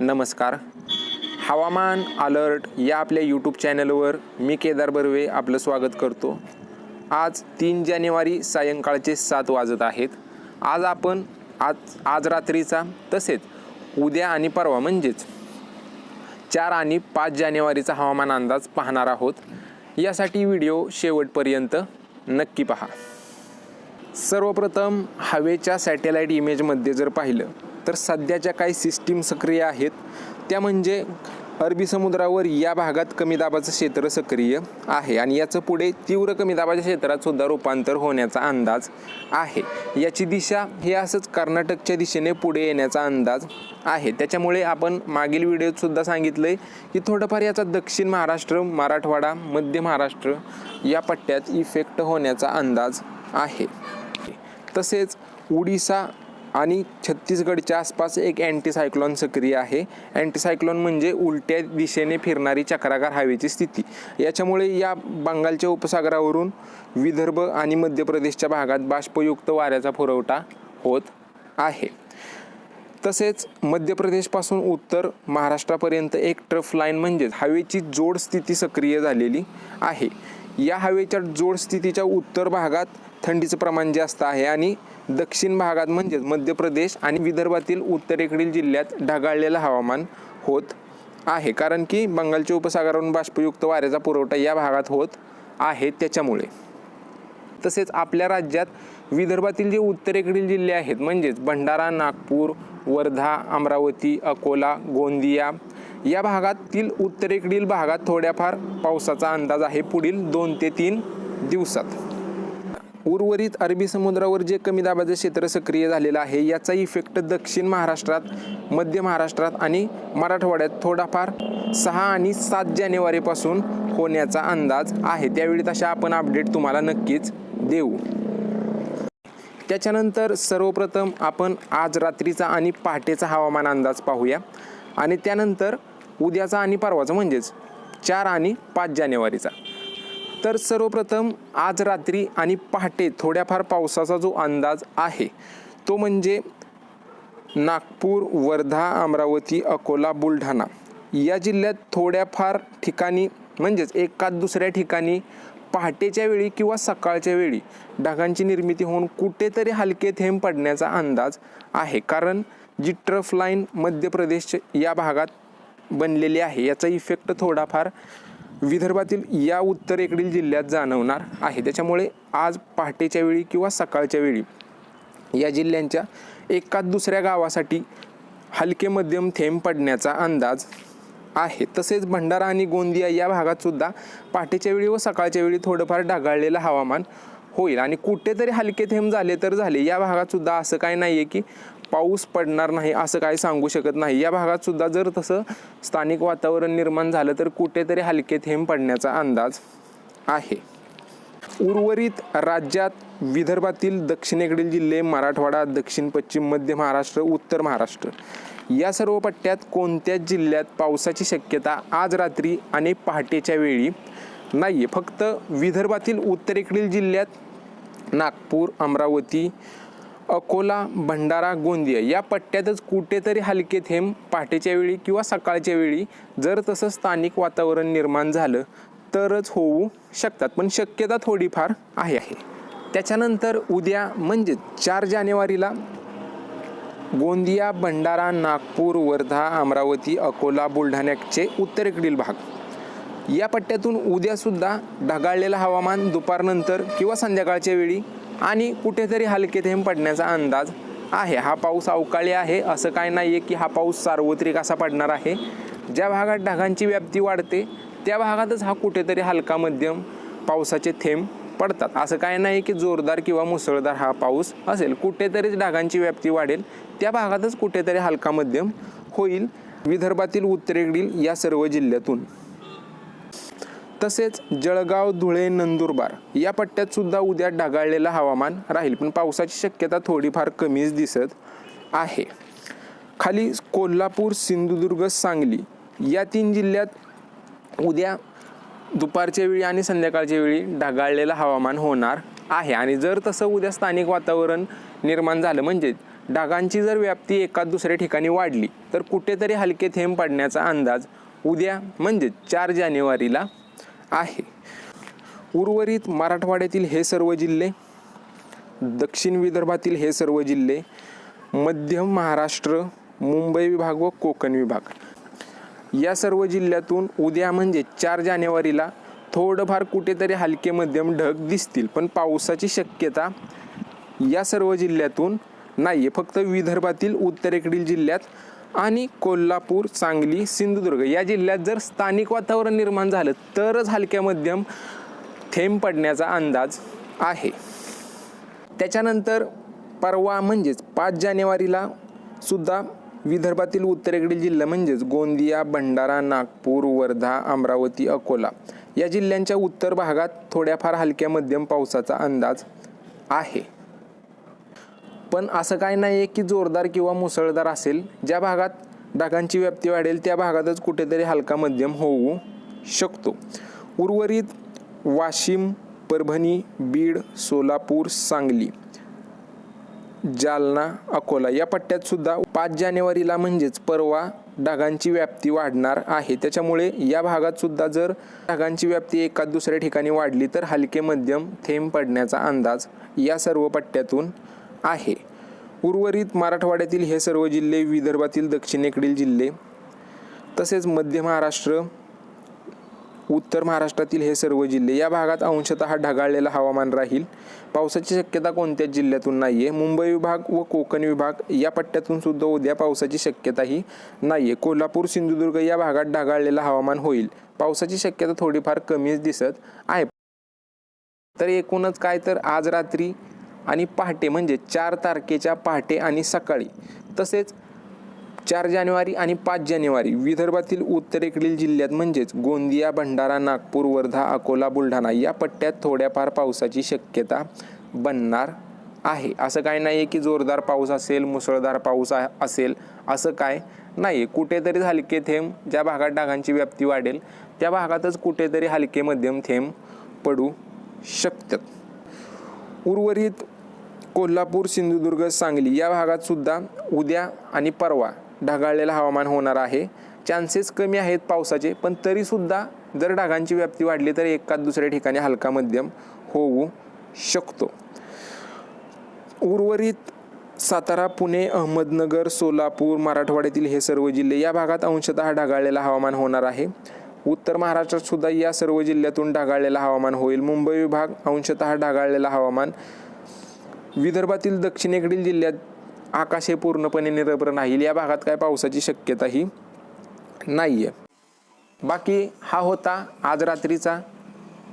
नमस्कार. हवामान अलर्ट या आपल्या यूट्यूब चॅनलवर मी केदार बर्वे आपलं स्वागत करतो. आज तीन जानेवारी सायंकाळचे सात वाजत आहेत. आज आपण आज आज रात्रीचा तसेच उद्या आणि परवा म्हणजेच चार आणि पाच जानेवारीचा हवामान अंदाज पाहणार आहोत. यासाठी व्हिडिओ शेवटपर्यंत नक्की पहा. सर्वप्रथम हवेच्या सॅटेलाईट इमेजमध्ये जर पाहिलं तर सध्याच्या काही सिस्टीम सक्रिय आहेत त्या म्हणजे अरबी समुद्रावर या भागात कमी दाबाचं क्षेत्र सक्रिय आहे. आणि याचं पुढे तीव्र कमी दाबाच्या क्षेत्रात सुद्धा रूपांतर होण्याचा अंदाज आहे. याची दिशा हे असंच कर्नाटकच्या दिशेने पुढे येण्याचा अंदाज आहे. त्याच्यामुळे आपण मागील व्हिडिओत सुद्धा सांगितलं आहे की थोडंफार याचा दक्षिण महाराष्ट्र मराठवाडा मध्य महाराष्ट्र या पट्ट्यात इफेक्ट होण्याचा अंदाज आहे. तसेच उडीसा आणि छत्तीसगडच्या आसपास एक अँटीसायक्लॉन सक्रिय आहे. अँटीसायक्लॉन म्हणजे उलट्या दिशेने फिरणारी चक्राकार हवेची स्थिती. याच्यामुळे या बंगालच्या उपसागरावरून विदर्भ आणि मध्य प्रदेशच्या भागात बाष्पयुक्त वाऱ्याचा पुरवठा होत आहे. तसेच मध्य प्रदेशपासून उत्तर महाराष्ट्रापर्यंत एक ट्रफ लाईन म्हणजेच हवेची जोड स्थिती सक्रिय झालेली आहे. या हवेच्या जोड स्थितीच्या उत्तर भागात थंडीचं प्रमाण जास्त आहे आणि दक्षिण भागात म्हणजेच मध्य प्रदेश आणि विदर्भातील उत्तरेकडील जिल्ह्यात ढगाळलेलं हवामान होत आहे. कारण की बंगालच्या उपसागरावरून बाष्पयुक्त वाऱ्याचा पुरवठा या भागात होत आहे त्याच्यामुळे. तसेच आपल्या राज्यात विदर्भातील जे उत्तरेकडील जिल्हे आहेत म्हणजेच भंडारा नागपूर वर्धा अमरावती अकोला गोंदिया या भागातील उत्तरेकडील भागात थोड्याफार पावसाचा अंदाज आहे. पुढील दोन ते तीन दिवसात. उर्वरित अरबी समुद्रावर जे कमी दाबाचं क्षेत्र सक्रिय झालेलं आहे याचा इफेक्ट दक्षिण महाराष्ट्रात मध्य महाराष्ट्रात आणि मराठवाड्यात थोडाफार सहा आणि सात जानेवारीपासून होण्याचा अंदाज आहे. त्यावेळी तशा आपण अपडेट तुम्हाला नक्कीच देऊ. त्याच्यानंतर सर्वप्रथम आपण आज रात्रीचा आणि पहाटेचा हवामान अंदाज पाहूया. आणि त्यानंतर उद्याचा आणि परवाचा म्हणजेच चार आणि पाच जानेवारीचा. तर सर्वप्रथम आज रात्री आणि पहाटे थोड्याफार पावसाचा जो अंदाज आहे तो म्हणजे नागपूर वर्धा अमरावती अकोला बुलढाणा या जिल्ह्यात थोड्याफार ठिकाणी म्हणजेच एका दुसऱ्या ठिकाणी पहाटेच्या वेळी किंवा सकाळच्या वेळी ढगांची निर्मिती होऊन कुठेतरी हलके थेंब पडण्याचा अंदाज आहे. कारण जी ट्रफ लाईन मध्य प्रदेश या भागात बनलेली आहे याचा इफेक्ट थोडाफार विदर्भातील या उत्तरेकडील जिल्ह्यात जाणवणार आहे. त्याच्यामुळे आज पहाटेच्या वेळी किंवा सकाळच्या वेळी या जिल्ह्यांच्या एका दुसऱ्या गावासाठी हलके मध्यम थेंब पडण्याचा अंदाज आहे. तसेच भंडारा आणि गोंदिया या भागात सुद्धा पहाटेच्या वेळी व सकाळच्या वेळी थोडंफार ढगाळलेलं हवामान होईल. आणि कुठेतरी हलके थेंब झाले तर झाले. या भागात सुद्धा असं काय नाही आहे की पाऊस पडणार नाही असं काही सांगू शकत नाही. या भागात सुद्धा जर तसं स्थानिक वातावरण निर्माण झालं तर कुठेतरी हलके थेंब पडण्याचा अंदाज आहे. उर्वरित राज्यात विदर्भातील दक्षिणेकडील जिल्हे मराठवाडा दक्षिण पश्चिम मध्य महाराष्ट्र उत्तर महाराष्ट्र. या सर्व पट्ट्यात कोणत्याच जिल्ह्यात पावसाची शक्यता आज रात्री आणि पहाटेच्या वेळी नाही आहे फक्त विदर्भातील उत्तरेकडील जिल्ह्यात नागपूर अमरावती अकोला भंडारा गोंदिया या पट्ट्यातच कुठेतरी हलके थेंब पहाटेच्या वेळी किंवा सकाळच्या वेळी जर तसं स्थानिक वातावरण निर्माण झालं तरच होऊ शकतात. पण शक्यता थोडीफार आहे आहे. त्याच्यानंतर उद्या म्हणजे चार जानेवारीला गोंदिया भंडारा नागपूर वर्धा अमरावती अकोला बुलढाण्याचे उत्तरेकडील भाग. या पट्ट्यातून उद्यासुद्धा ढगाळलेलं हवामान दुपारनंतर किंवा संध्याकाळच्या वेळी आणि कुठेतरी हलके थेंब पडण्याचा अंदाज आहे. हा पाऊस अवकाळी आहे. असं काय नाही आहे की हा पाऊस सार्वत्रिक असा पडणार आहे. ज्या भागात ढगांची व्याप्ती वाढते त्या भागातच हा कुठेतरी हलका मध्यम पावसाचे थेंब पडतात. असं काय नाही की जोरदार किंवा मुसळधार हा पाऊस असेल. कुठेतरीच ढगांची व्याप्ती वाढेल. त्या भागातच कुठेतरी हलका मध्यम होईल. विदर्भातील उत्तरेकडील या सर्व जिल्ह्यातून. तसेच जळगाव धुळे नंदुरबार या पट्ट्यात सुद्धा उद्या ढगाळलेलं हवामान राहील. पण पावसाची शक्यता थोडीफार कमीच दिसत आहे. खाली कोल्हापूर सिंधुदुर्ग सांगली या तीन जिल्ह्यात उद्या दुपारच्या वेळी आणि संध्याकाळच्या वेळी ढगाळलेलं हवामान होणार आहे. आणि जर तसं उद्या स्थानिक वातावरण निर्माण झालं म्हणजे ढगांची जर व्याप्ती एका दुसऱ्या ठिकाणी वाढली तर कुठेतरी हलके थेंब पडण्याचा अंदाज उद्या म्हणजे चार जानेवारीला आहे. उर्वरित मराठवाड्यातील हे सर्व जिल्हे दक्षिण विदर्भातील हे सर्व जिल्हे मध्य महाराष्ट्र मुंबई विभाग व कोकण विभाग. या सर्व जिल्ह्यातून उद्या म्हणजे चार जानेवारीला थोडंफार कुठेतरी हलके मध्यम ढग दिसतील पण पावसाची शक्यता या सर्व जिल्ह्यातून नाही आहे फक्त विदर्भातील उत्तरेकडील जिल्ह्यात आणि कोल्हापूर सांगली सिंधुदुर्ग या जिल्ह्यात जर स्थानिक वातावरण निर्माण झालं तरच हलक्या मध्यम थेंब पडण्याचा अंदाज आहे. त्याच्यानंतर परवा म्हणजेच पाच जानेवारीला सुद्धा विदर्भातील उत्तरेकडील जिल्हा म्हणजेच गोंदिया भंडारा नागपूर वर्धा अमरावती अकोला या जिल्ह्यांच्या उत्तर भागात थोड्याफार हलक्या मध्यम पावसाचा अंदाज आहे. पण असं काय नाही आहे की जोरदार किंवा मुसळधार असेल. ज्या भागात ढगांची व्याप्ती वाढेल त्या भागातच कुठेतरी हलका मध्यम होऊ शकतो. उर्वरित वाशिम परभणी बीड सोलापूर सांगली जालना अकोला या पट्ट्यात सुद्धा पाच जानेवारीला म्हणजेच परवा ढगांची व्याप्ती वाढणार आहे. त्याच्यामुळे या भागात सुद्धा जर ढगांची व्याप्ती एका दुसऱ्या ठिकाणी वाढली तर हलके मध्यम थेंब पडण्याचा अंदाज या सर्व पट्ट्यातून आहे. उर्वरित मराठवाड्यातील हे सर्व जिल्हे विदर्भातील दक्षिणेकडील जिल्हे तसेच मध्य महाराष्ट्र उत्तर महाराष्ट्रातील हे सर्व जिल्हे या भागात अंशतः ढगाळलेलं हवामान राहील. पावसाची शक्यता कोणत्याच जिल्ह्यातून नाही आहे मुंबई विभाग व कोकण विभाग या पट्ट्यातून सुद्धा उद्या पावसाची शक्यताही नाही आहे कोल्हापूर सिंधुदुर्ग या भागात ढगाळलेलं हवामान होईल. पावसाची शक्यता थोडीफार कमीच दिसत आहे. तर एकूणच काय तर आज रात्री आणि पहाटे म्हणजे चार तारखेच्या पहाटे आणि सकाळी. तसेच चार जानेवारी आणि पाच जानेवारी विदर्भातील उत्तरेकडील जिल्ह्यात म्हणजेच गोंदिया भंडारा नागपूर वर्धा अकोला बुलढाणा या पट्ट्यात थोड्याफार पावसाची शक्यता बनणार आहे. असं काय नाही आहे की जोरदार पाऊस असेल मुसळधार पाऊस असेल असं काय नाही आहे कुठेतरी हलके थेंब ज्या भागात डागांची व्याप्ती वाढेल त्या भागातच कुठेतरी हलके मध्यम थेंब पडू शकतात. उर्वरित कोल्हापूर सिंधुदुर्ग सांगली या भागात सुद्धा उद्या आणि परवा ढगाळलेलं हवामान होणार आहे. चान्सेस कमी आहेत पावसाचे पण तरीसुद्धा जर ढगांची व्याप्ती वाढली तर एकाच दुसऱ्या ठिकाणी हलका मध्यम होऊ शकतो. उर्वरित सातारा पुणे अहमदनगर सोलापूर मराठवाड्यातील हे सर्व जिल्हे या भागात अंशतः ढगाळलेलं हवामान होणार आहे. उत्तर महाराष्ट्रात सुद्धा या सर्व जिल्ह्यातून ढगाळलेलं हवामान होईल. मुंबई विभाग अंशतः ढगाळलेलं हवामान विदर्भातील दक्षिणेकडील जिल्ह्यात आकाश हे पूर्णपणे निरभ्र राहील. या भागात काय पावसाची शक्यताही नाही आहे बाकी हा होता आज रात्रीचा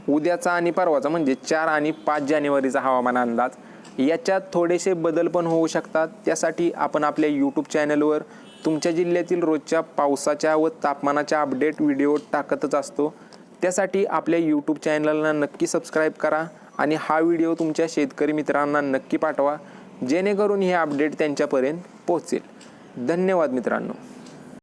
उद्याचा आणि परवाचा म्हणजे चार आणि पाच जानेवारीचा हवामान अंदाज. याच्यात थोडेसे बदल पण होऊ शकतात. त्यासाठी आपण आपल्या यूट्यूब चॅनलवर तुमच्या जिल्ह्यातील रोजच्या पावसाच्या व तापमानाच्या अपडेट व्हिडिओ टाकतच असतो. त्यासाठी आपल्या यूट्यूब चॅनलला नक्की सबस्क्राईब करा. आणि हा व्हिडिओ तुमच्या शेतकरी मित्रांना नक्की पाठवा जेणेकरून हे अपडेट त्यांच्यापर्यंत पोहोचेल. धन्यवाद मित्रांनो.